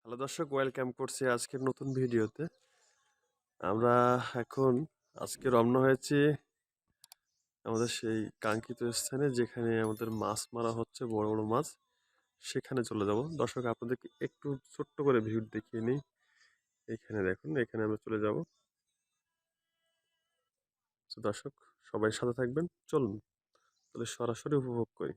Hello দর্শক welcome করছি আজকের নতুন ভিডিওতে। আমরা এখন আজকে রমনা হয়েছি আমাদের সেই কাঙ্ক্ষিত স্থানে যেখানে আমাদের মাছ মারা হচ্ছে বড় বড় মাছ। সেখানে চলে যাব। দর্শক, আপনাদেরকে একটু ছোট্ট করে ভিউ দেখিয়ে নিই। এখানে দেখুন, এখানে আমরা চলে যাব। দর্শক, সবাই সাথে থাকবেন। চলুন, তাহলে সরাসরি উপভোগ করি।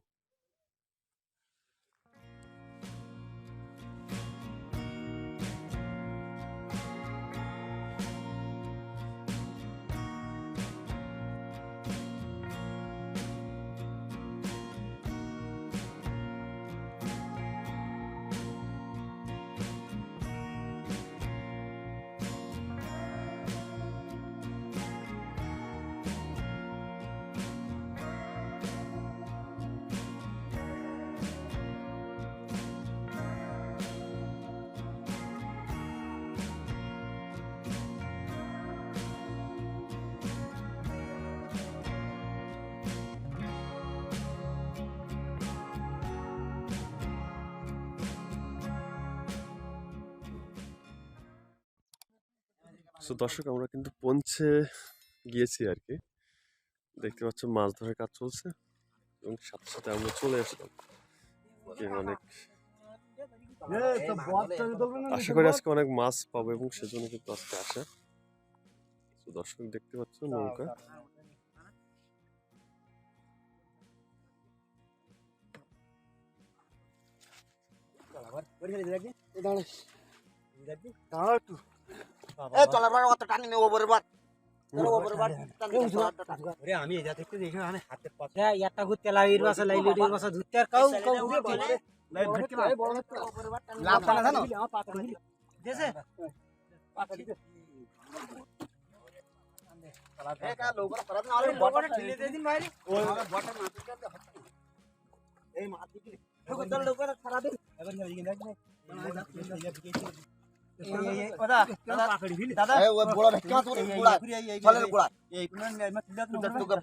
তো দর্শক, আমরা কিন্তু পৌঁছে গিয়েছি আর কি দেখতে পাচ্ছ মাছ ধরার কাজ চলছে এবং সাথে সাথে আমরা চলে আসলাম। অনেক আশা করি আজকে অনেক মাছ পাবো এবং সেজন্য কিন্তু আজকে আসে। দর্শক, দেখতে পাচ্ছ নৌকা। একটা। ঘুরতে লাইর বাসা লাইলি ডির বাসা ধুতে আর কাউ কাউ ঘুরে দিলে লাভ পালা জানো দেশে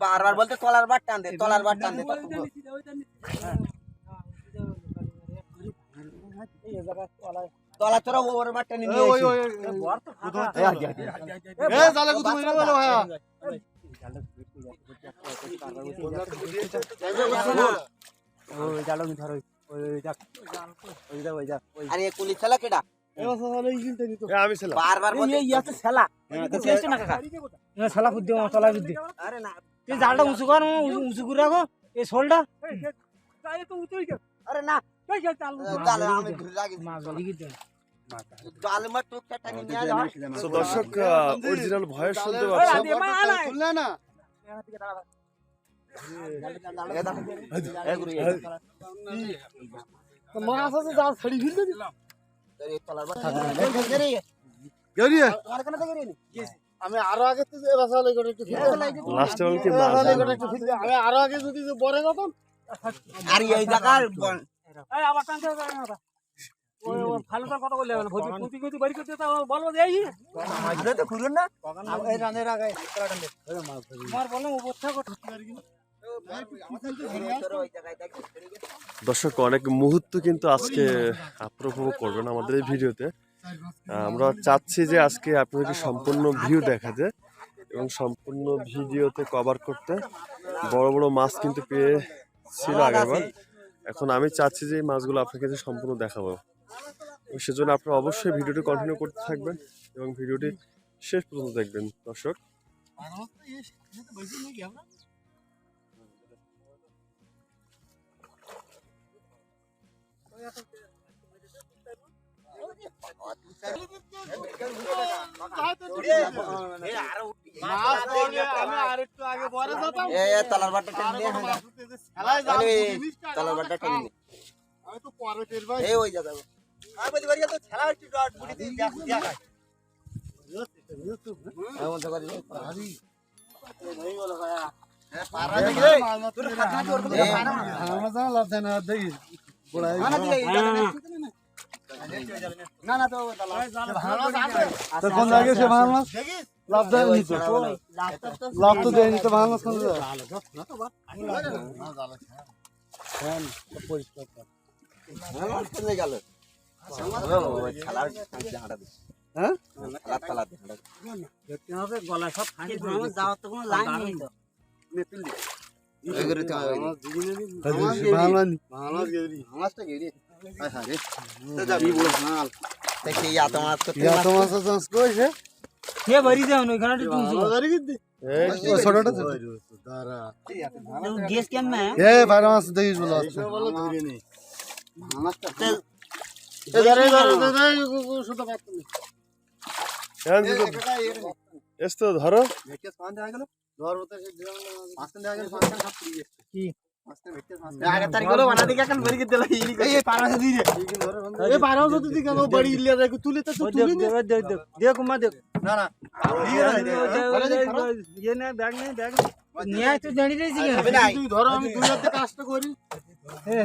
বারবার বলতে তলার বার টান দে তলার বার টান দে তলা তোরা ওর বার টানি নিয়ে আরে কুলি ছেলা কেডা আমি ছিলাম। বারবার তলা বুদ্ধি আরে না। তুই জালটা উঁচু কর উঁচু করে রাখো। এই শোলটা। আরে না। আমি লাগি মাছ কি দেন নিয়ে যা তো দর্শক অরিজিনাল ভয়েস শুনতে পাচ্ছেন। মাছ আছে জাল ছাড়ি ফেলতে তলার বার আমি আরও আগে তো যে রাসা লেগে একটু লাস্টে বল কি মাছ? রাসা লেগে একটু ফিরতে আমি আরও আগে যদি বড় যেতাম আর এই জায়গার আবার কথা বললে কুতি কুতি বাড়ি করতে বলব এই তো ঘুরুন না। এই রানের আগে বললাম উপর থাকো দর্শক অনেক মুহূর্ত কিন্তু আজকে আপনারা উপভোগ করবেন আমাদের এই ভিডিওতে। আমরা চাচ্ছি যে আজকে আপনাদেরকে সম্পূর্ণ ভিউ দেখাতে এবং সম্পূর্ণ ভিডিওতে কভার করতে। বড় বড় মাছ কিন্তু পেয়েছিল আগেরবার এখন আমি চাচ্ছি যে এই মাছগুলো আপনাকে যে সম্পূর্ণ দেখাবো। সেজন্য আপনারা অবশ্যই ভিডিওটি কন্টিনিউ করতে থাকবেন এবং ভিডিওটি শেষ পর্যন্ত দেখবেন। দর্শক তলার যাব জিনিসটা তলার পাই এই ওই বুড়ি দিয়ে দেখ। লাভ তো দেয়নি তো ভাঙা মাছ পরিষ্কার গেল হ্যাঁ সব যাওয়ার তো কোনো লাইন নেই তো হায় হায় ইয়া ইয়া ধরে ইয়ে ধরো আমি দুই হাতে কাজটা করি হ্যাঁ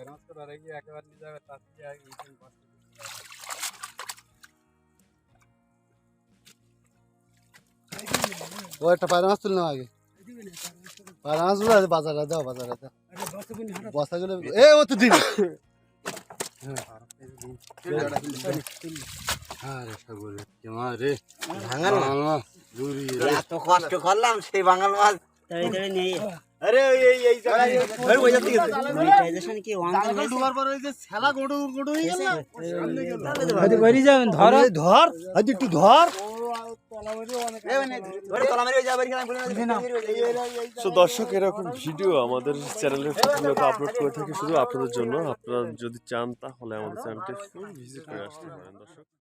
একবার নিয়ে যাবে তার থেকে ও একটা পায়রা মাছ তুললাম আগে। পায়রা মাছগুলো বাজারে দাও বাজারে দাও। বসা এ ও তো দিন হ্যাঁ ভাঙাল মাছ। কষ্ট করলাম সেই বাঙাল মাছ। আরে এই এই ওই ওই জায়গা থেকে মনিটাইজেশন কি ডুবার পরে ওই যে ছেলা গড়ু গড়ু হয়ে গেল যাবেন ধর। ধর আজ একটু ধর। মানে দর্শক এরকম ভিডিও আমাদের চ্যানেলে প্রতিনিয়ত আপলোড করে থাকি শুধু আপনাদের জন্য। আপনারা যদি চান তাহলে আমাদের চ্যানেলটি ভিজিট করে আসতে পারেন দর্শক।